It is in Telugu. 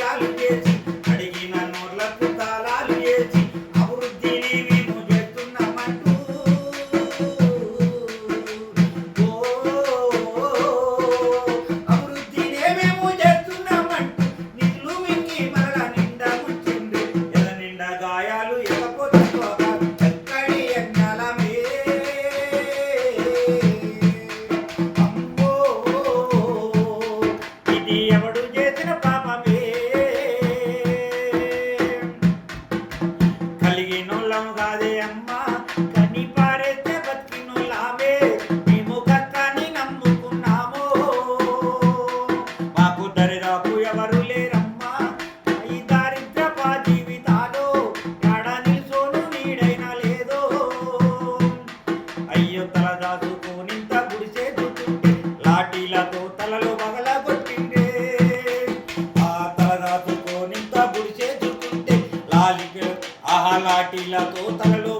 gotta get అయ్యో తల దాచుకోనింత గుడిసే దుట్టిండే తలలో బగల కొట్టిండే ఆ తల దాచుకోనింత గుడిసే దుట్టిండే లాలికలు ఆహా లాఠీలతో తలలో